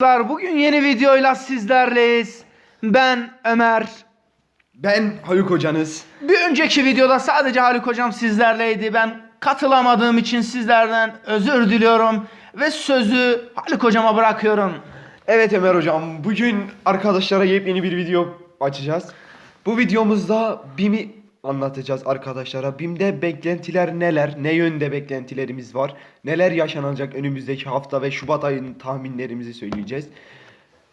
Arkadaşlar bugün yeni videoyla sizlerleyiz. Ben Ömer. Ben Haluk hocanız. Bir önceki videoda sadece Haluk hocam sizlerleydi. Ben katılamadığım için sizlerden özür diliyorum ve sözü Haluk hocama bırakıyorum. Evet Ömer hocam bugün arkadaşlara yepyeni bir video açacağız. Bu videomuzda BİM'i anlatacağız arkadaşlara. BİM'de beklentiler neler, ne yönde beklentilerimiz var, neler yaşanacak önümüzdeki hafta ve Şubat ayının tahminlerimizi söyleyeceğiz.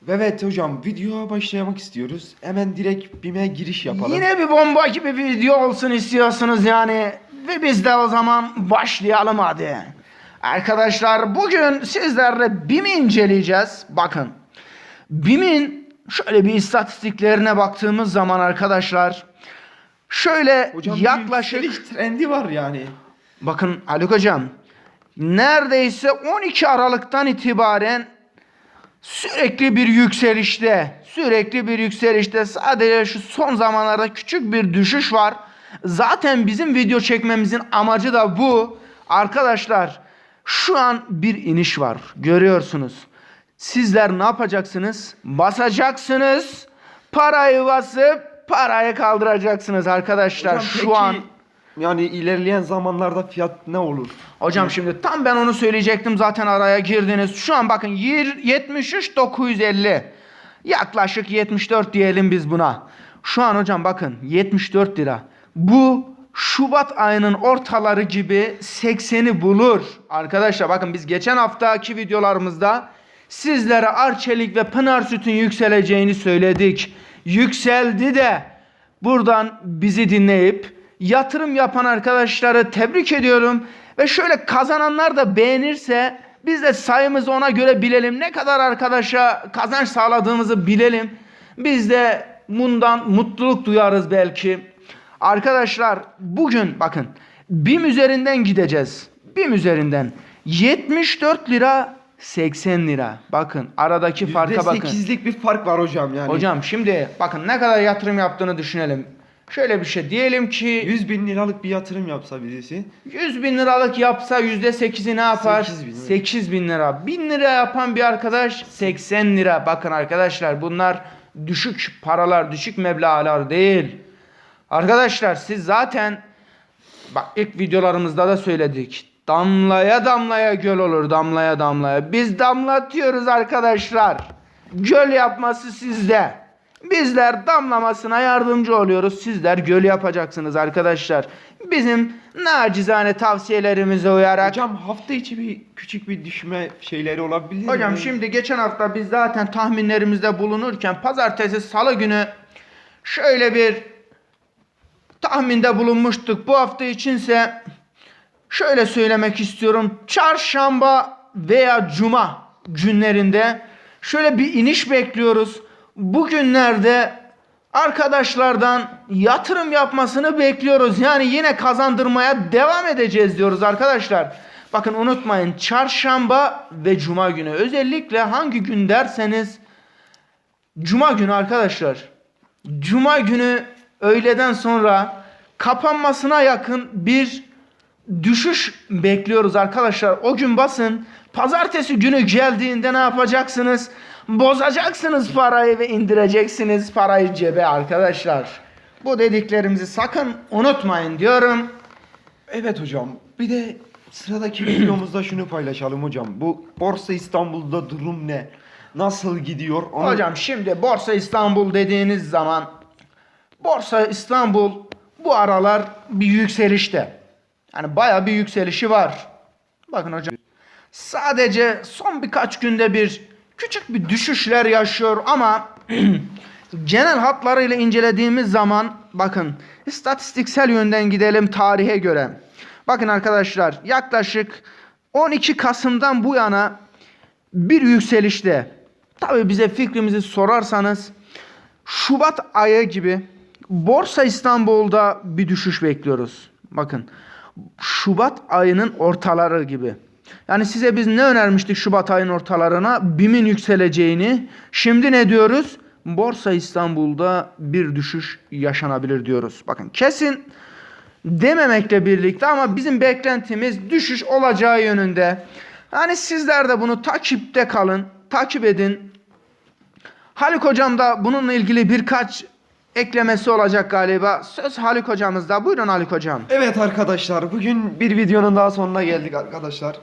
Ve evet hocam videoya başlamak istiyoruz. Hemen direkt BİM'e giriş yapalım. Yine bir bomba gibi video olsun istiyorsunuz yani. Ve biz de o zaman başlayalım hadi. Arkadaşlar bugün sizlerle BİM'i inceleyeceğiz. Bakın. BİM'in şöyle bir istatistiklerine baktığımız zaman arkadaşlar şöyle Hocam yaklaşık yükseliş trendi var yani. bakın Haluk hocam neredeyse 12 Aralık'tan itibaren sürekli bir yükselişte sürekli bir yükselişte sadece şu son zamanlarda küçük bir düşüş var. Zaten bizim video çekmemizin amacı da bu. Arkadaşlar şu an bir iniş var. Görüyorsunuz. Sizler ne yapacaksınız? Basacaksınız. Parayı basıp parayı kaldıracaksınız arkadaşlar. Hocam şu peki, an yani ilerleyen zamanlarda fiyat ne olur? Hocam şimdi tam ben onu söyleyecektim zaten araya girdiniz. Şu an bakın yir- 73 950. Yaklaşık 74 diyelim biz buna. Şu an hocam bakın 74 lira. Bu Şubat ayının ortaları gibi 80'i bulur. Arkadaşlar bakın biz geçen haftaki videolarımızda sizlere Arçelik ve Pınar Süt'ün yükseleceğini söyledik. Yükseldi de buradan bizi dinleyip yatırım yapan arkadaşları tebrik ediyorum. Ve şöyle kazananlar da beğenirse biz de sayımızı ona göre bilelim. Ne kadar arkadaşa kazanç sağladığımızı bilelim. Biz de bundan mutluluk duyarız belki. Arkadaşlar bugün bakın BİM üzerinden gideceğiz. BİM üzerinden 74 lira 80 lira. Bakın aradaki farka bakın. %8'lik bir fark var hocam yani. Hocam şimdi bakın ne kadar yatırım yaptığını düşünelim. Şöyle bir şey diyelim ki 100 bin liralık bir yatırım yapsa birisi 100 bin liralık yapsa %8'i ne yapar? 8 bin, evet. 8 bin lira. 1000 lira yapan bir arkadaş 80 lira. Bakın arkadaşlar bunlar düşük paralar, düşük meblağlar değil. Arkadaşlar siz zaten bak ilk videolarımızda da söyledik. Damlaya damlaya göl olur damlaya damlaya. Biz damlatıyoruz arkadaşlar. Göl yapması sizde. Bizler damlamasına yardımcı oluyoruz. Sizler göl yapacaksınız arkadaşlar. Bizim nacizane tavsiyelerimize uyarak. Hocam hafta içi bir küçük bir düşme şeyleri olabilir Hocam mi? şimdi geçen hafta biz zaten tahminlerimizde bulunurken pazartesi salı günü şöyle bir tahminde bulunmuştuk. Bu hafta içinse şöyle söylemek istiyorum. Çarşamba veya cuma günlerinde şöyle bir iniş bekliyoruz. Bugünlerde arkadaşlardan yatırım yapmasını bekliyoruz. Yani yine kazandırmaya devam edeceğiz diyoruz arkadaşlar. Bakın unutmayın çarşamba ve cuma günü özellikle hangi gün derseniz Cuma günü arkadaşlar. Cuma günü öğleden sonra kapanmasına yakın bir düşüş bekliyoruz arkadaşlar. O gün basın. Pazartesi günü geldiğinde ne yapacaksınız? Bozacaksınız parayı ve indireceksiniz parayı cebe arkadaşlar. Bu dediklerimizi sakın unutmayın diyorum. Evet hocam. Bir de sıradaki videomuzda şunu paylaşalım hocam. Bu Borsa İstanbul'da durum ne? Nasıl gidiyor? Onu... Hocam şimdi Borsa İstanbul dediğiniz zaman Borsa İstanbul bu aralar bir yükselişte. Yani baya bir yükselişi var. Bakın hocam. Sadece son birkaç günde bir küçük bir düşüşler yaşıyor ama genel hatlarıyla incelediğimiz zaman bakın istatistiksel yönden gidelim tarihe göre. Bakın arkadaşlar yaklaşık 12 Kasım'dan bu yana bir yükselişte. Tabii bize fikrimizi sorarsanız Şubat ayı gibi Borsa İstanbul'da bir düşüş bekliyoruz. Bakın Şubat ayının ortaları gibi. Yani size biz ne önermiştik Şubat ayının ortalarına? BİM'in yükseleceğini. Şimdi ne diyoruz? Borsa İstanbul'da bir düşüş yaşanabilir diyoruz. Bakın kesin dememekle birlikte ama bizim beklentimiz düşüş olacağı yönünde. Hani sizler de bunu takipte kalın. takip edin. Haluk hocam da bununla ilgili birkaç eklemesi olacak galiba. Söz Haluk hocamızda. Buyurun Haluk hocam. Evet arkadaşlar bugün bir videonun daha sonuna geldik arkadaşlar.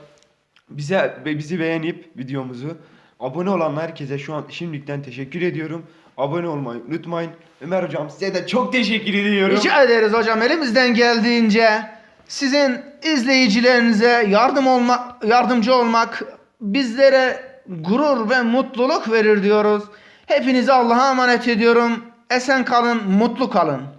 Bize bizi beğenip videomuzu abone olan herkese şu an şimdilikten teşekkür ediyorum. Abone olmayı unutmayın. Ömer hocam size de çok teşekkür ediyorum. Rica ederiz hocam elimizden geldiğince sizin izleyicilerinize yardım olmak yardımcı olmak bizlere gurur ve mutluluk verir diyoruz. Hepinizi Allah'a emanet ediyorum. Esen kalın, mutlu kalın.